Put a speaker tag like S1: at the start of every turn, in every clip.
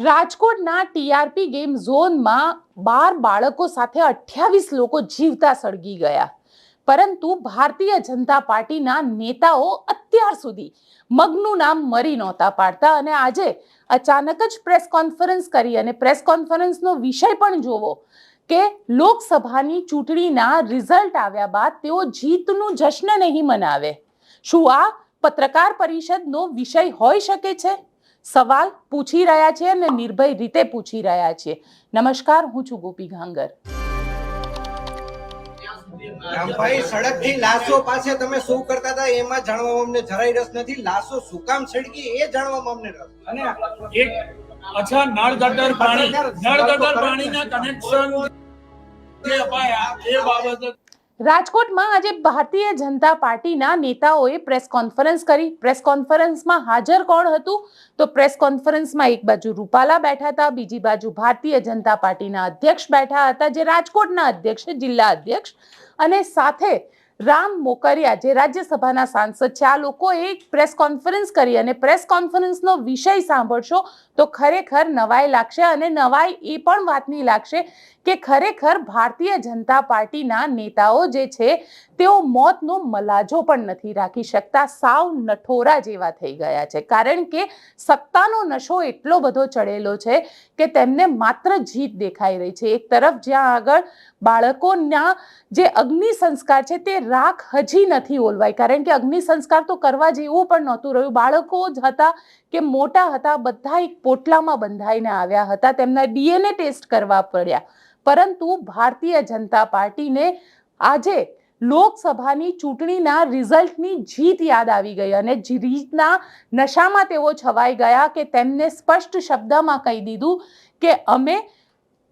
S1: રાજકોટના TRP game ઝોનમાં બાર બાળકો સાથે અઠ્યાવીસ લોકો જીવતા સળગી ગયા. પરંતુ ભારતીય જનતા પાર્ટીના નેતાઓ અત્યાર સુધી મગનું નામ મરી નહોતા પાડતા અને આજે અચાનક જ પ્રેસ કોન્ફરન્સ કરી અને પ્રેસ કોન્ફરન્સનો વિષય પણ જોવો કે લોકસભાની ચૂંટણીના રિઝલ્ટ આવ્યા બાદ તેઓ જીતનું જશ્ન નહીં મનાવે. શું આ પત્રકાર પરિષદનો વિષય હોઈ શકે છે? સવાલ પૂછી રહ્યા છે અને નિર્ભય રીતે પૂછી રહ્યા છે. નમસ્કાર હું છું ગોપી
S2: રામભાઈ સડક લાશો પાસે તમે શું કરતા હતા એમાં જાણવામાં અમને જરાય રસ નથી. લાશો શું કામ સળગી એ જાણવામાં અમને રસ
S3: અને એક અચ્છા નળ ગટર પાણી નળ ગટર પાણીના કનેક્શન જે અપાયા એ બાબતે
S1: રાજકોટમાં આજે ભારતીય જનતા પાર્ટીના નેતાઓએ પ્રેસ કોન્ફરન્સ કરી. પ્રેસ કોન્ફરન્સમાં હાજર કોણ હતું? તો પ્રેસ કોન્ફરન્સમાં એક બાજુ રૂપાલા બેઠા હતા, બીજી બાજુ ભારતીય જનતા પાર્ટીના અધ્યક્ષ બેઠા હતા, જે રાજકોટના અધ્યક્ષ, જિલ્લા અધ્યક્ષ અને સાથે રામ મોકરિયા જે રાજ્યસભાના સાંસદ છે. આ લોકોએ એક પ્રેસ કોન્ફરન્સ કરી અને પ્રેસ કોન્ફરન્સનો વિષય સાંભળશો તો ખરેખર નવાઈ લાગશે અને નવાઈ એ પણ વાતની લાગશે કે ખરેખર ભારતીય જનતા પાર્ટીના નેતાઓ જે છે તેઓ મોતનો મલાજો પણ નથી રાખી શકતા. સાવ નઠોરા જેવા થઈ ગયા છે. કારણ કે સત્તાનો નશો એટલો બધો ચડેલો છે કે તેમને માત્ર જીત દેખાઈ રહી છે. એક તરફ જ્યાં આગળ બાળકોના જે અગ્નિ સંસ્કાર છે તે રાખ હજી નથી ઓલવાઈ. કારણ કે અગ્નિ સંસ્કાર તો કરવા જેવું પણ નહોતું રહ્યું. બાળકો જ હતા કે મોટા હતા, બધા એક પોટલામાં બંધાઈને આવ્યા હતા. તેમના ડીએનએ ટેસ્ટ કરવા પડ્યા. પરંતુ ભારતીય જનતા પાર્ટીને આજે લોકસભાની ચૂંટણીના રિઝલ્ટની જીત યાદ આવી ગઈ અને જીતના નશામાં તેઓ છવાઈ ગયા કે તેમને સ્પષ્ટ શબ્દમાં કહી દીધું કે અમે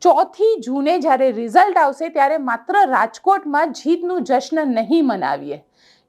S1: ચોથી જૂને જ્યારે રિઝલ્ટ આવશે ત્યારે માત્ર રાજકોટમાં જીતનું જશ્ન નહીં મનાવીએ.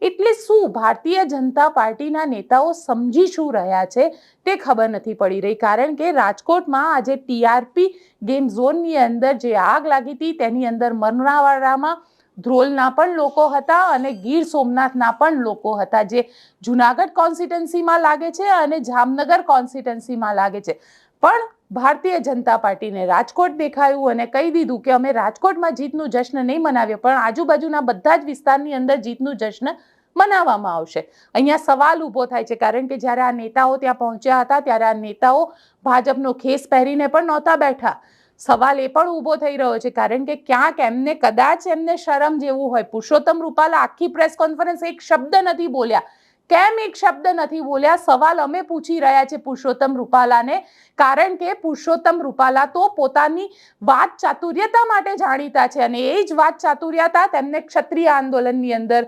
S1: એટલે શું ભારતીય જનતા પાર્ટીના નેતાઓ સમજી શું રહ્યા છે તે ખબર નથી પડી રહી. કારણ કે રાજકોટમાં આજે ટીઆરપી ગેમ ઝોનની અંદર જે આગ લાગી હતી તેની અંદર મરણાવાડામાં ધ્રોલના પણ લોકો હતા અને ગીર સોમનાથના પણ લોકો હતા, જે જુનાગઢ કોન્સ્ટિટન્સીમાં લાગે છે અને જામનગર કોન્સ્ટિટન્સીમાં લાગે છે. પણ ભારતીય જનતા પાર્ટીને રાજકોટ દેખાયું અને કહી દીધું કે અમે રાજકોટમાં જીતનું જશ્ન નહીં મનાવીએ, પણ આજુબાજુના બધા જ વિસ્તારની અંદર જીતનું જશ્ન મનાવવામાં આવશે. અહીંયા સવાલ ઊભો થાય છે, કારણ કે જ્યારે આ નેતાઓ ત્યાં પહોંચ્યા હતા, ત્યારે આ નેતાઓ ભાજપનો ખેસ પહેરીને પણ નહોતા બેઠા. સવાલ એ પણ ઊભો થઈ રહ્યો છે, કારણ કે ક્યાંક એમને કદાચ એમને શરમ જેવું હોય. પુરુષોત્તમ રૂપાલા આખી પ્રેસ કોન્ફરન્સ એક શબ્દ નથી બોલ્યા. કેમ એક શબ્દ નથી બોલ્યા? સવાલ અમે પૂછી રહ્યા છે પુરુષોત્તમ રૂપાલાને, કારણ કે પુરુષોત્તમ રૂપાલા તો પોતાની વાત ચાતુર્યતા માટે જાણીતા છે અને એ જ વાત ચાતુર્યતા તેમને ક્ષત્રિય આંદોલનની અંદર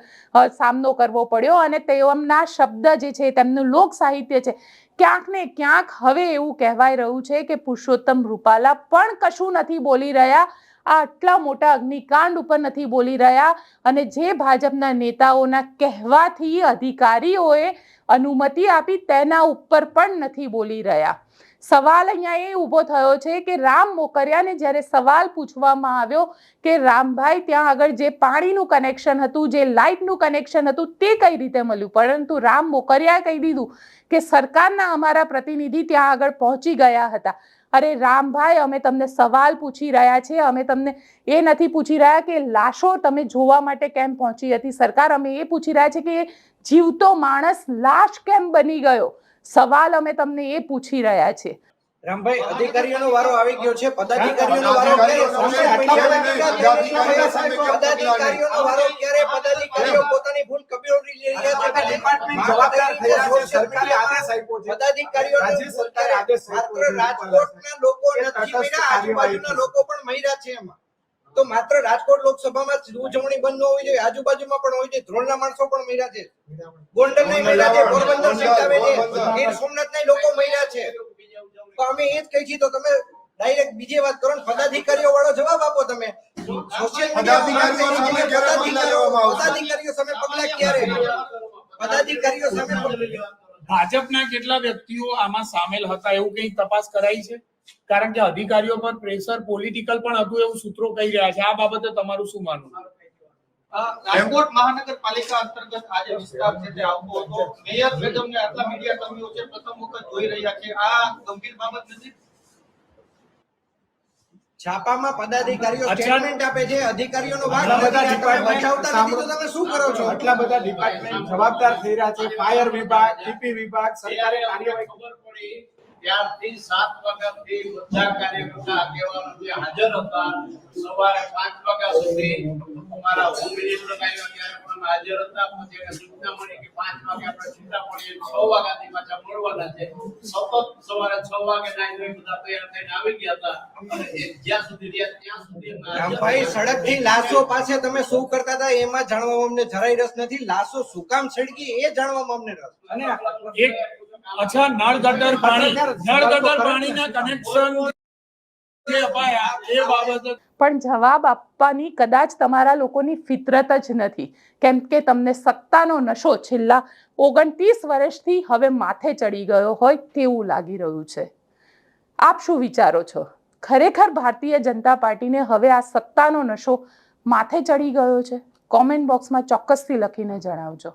S1: સામનો કરવો પડ્યો અને તેમના શબ્દ જે છે તેમનું લોક સાહિત્ય છે. ક્યાંક ને ક્યાંક હવે એવું કહેવાય રહ્યું છે કે પુરુષોત્તમ રૂપાલા પણ કશું નથી બોલી રહ્યા. આ આટલા મોટા અગ્નિકાંડ ઉપર નથી બોલી રહ્યા અને જે ભાજપના નેતાઓના કહેવાથી અધિકારીઓએ અનુમતિ આપી તેના ઉપર પણ નથી બોલી રહ્યા. સવાલ અહીંયા એ ઊભો થયો છે કે રામ મોકરિયાને જ્યારે સવાલ પૂછવામાં આવ્યો કે રામભાઈ ત્યાં આગળ જે પાણીનું કનેક્શન હતું, જે લાઇટનું કનેક્શન હતું તે કઈ રીતે મળ્યું? પરંતુ રામ મોકરિયાએ કહી દીધું કે સરકારના અમારા પ્રતિનિધિ ત્યાં આગળ પહોંચી ગયા હતા. અરે રામભાઈ અમે તમને સવાલ પૂછી રહ્યા છે. અમે તમને એ નથી પૂછી રહ્યા કે લાશો તમે જોવા માટે કેમ પહોંચી હતી? સરકાર અમે એ પૂછી રહ્યા છે કે જીવતો માણસ લાશ કેમ બની ગયો? સવાલ અમે તમને એ પૂછી રહ્યા છે.
S2: રામભાઈ અધિકારીઓનો વારો આવી ગયો છે. પદાધિકારીઓનો વારો પદાધિકારીઓનો વારો ક્યારે પદાધિકારીઓ કબૂલી છે
S4: ડિપાર્ટમેન્ટ જવાબદાર થયા છે સરકારે આદેશ આપ્યો છે.
S2: પદાધિકારીઓ
S4: રાજ્ય સરકારે આદેશ
S2: માત્ર રાજકોટના લોકો નથી
S4: તટસ્થ
S2: આજુબાજુના લોકો પણ મર્યા છે એમાં. તો માત્ર રાજકોટ લોકસભામાં જ ઉજવણી બંધ ન હોવી જોઈએ આજુબાજુમાં પણ હોવી જોઈએ ધ્રોલના માણસો પણ મળ્યા છે. ગોંડલ નહીં મર્યા છે પોરબંદર છે ગીર સોમનાથ લોકો મળ્યા છે. તો અમે એ જ કહી છીએ તો તમે ડાયરેક્ટ બીજી વાત કરો ને પદાધિકારીઓ વાળો જવાબ આપો તમે.
S4: પદાધિકારીઓ સામે ક્યારે પગલાં લેવામાં આવશે?
S2: પદાધિકારીઓ સામે પગલાં ક્યારે? પદાધિકારીઓ સામે
S3: ભાજપના કેટલા વ્યક્તિઓ આમાં સામેલ હતા એવું કઈ તપાસ કરાઈ છે? કારણ કે અધિકારીઓ પર પ્રેશર પોલિટિકલ પણ હતું એવું સૂત્રો કહી રહ્યા છે. આ બાબતે તમારું શું માનવું?
S5: રાજકોટ મહાનગરપાલિકા અંતર્ગત આ જે વિસ્તાર છે તે આવતો હતો. મેયર મેડમને આટલા મીડિયા કર્મીઓ છે પ્રથમ વખત જોઈ રહ્યા છે. આ ગંભીર બાબત નથી.
S2: છાપામાં પદાધિકારીઓ. સ્ટેટમેન્ટ આપે છે અધિકારીઓનો ભાગ
S4: આટલા બધા
S2: બચાવતા નથી તો તમે શું કરો છો?
S4: આટલા બધા ડિપાર્ટમેન્ટ જવાબદાર થઈ રહ્યા છે. ફાયર વિભાગ ટીપી વિભાગ સરકારે કાર્યવાહી.
S5: ખબર પડી ત્યારથી સાત વાગ્યાથી બધા કાર્યકર્તા આગેવાનો જે હાજર હતા સવારે પાંચ વાગ્યા સુધી અમારા હોમ મિનિસ્ટર આવ્યા ત્યારે પણ અમે હાજર હતા. પછી એને સૂચના મળી કે પાંચ વાગે આપણે છૂટા પડીએ છ વાગ્યાથી પાછા મળવાના છે. સતત સવારે છ વાગે નાઈ ધોઈ બધા તૈયાર થઈને આવી ગયા હતા. અને જ્યાં સુધી રહ્યા ત્યાં સુધી
S2: રામભાઈ સડકથી લાશો પાસે તમે શું કરતા હતા? એમાં જાણવામાં અમને જરાય રસ નથી. લાશો શું કામ સળગી એ જાણવામાં અમને રસ.
S4: અને
S3: એક અચ્છા નળ ગટર પાણી નળ ગટર પાણીના કનેક્શન જે અપાયા એ બાબતે
S1: પણ જવાબ આપવાની કદાચ તમારા લોકોની ફિતરત જ નથી. કેમ કે તમને સત્તાનો નશો છેલ્લા ઓગણત્રીસ વર્ષથી હવે માથે ચડી ગયો હોય તેવું લાગી રહ્યું છે. આપ શું વિચારો છો? ખરેખર ભારતીય જનતા પાર્ટીને હવે આ સત્તાનો નશો માથે ચડી ગયો છે? કોમેન્ટ બોક્સમાં ચોક્કસથી લખીને જણાવજો.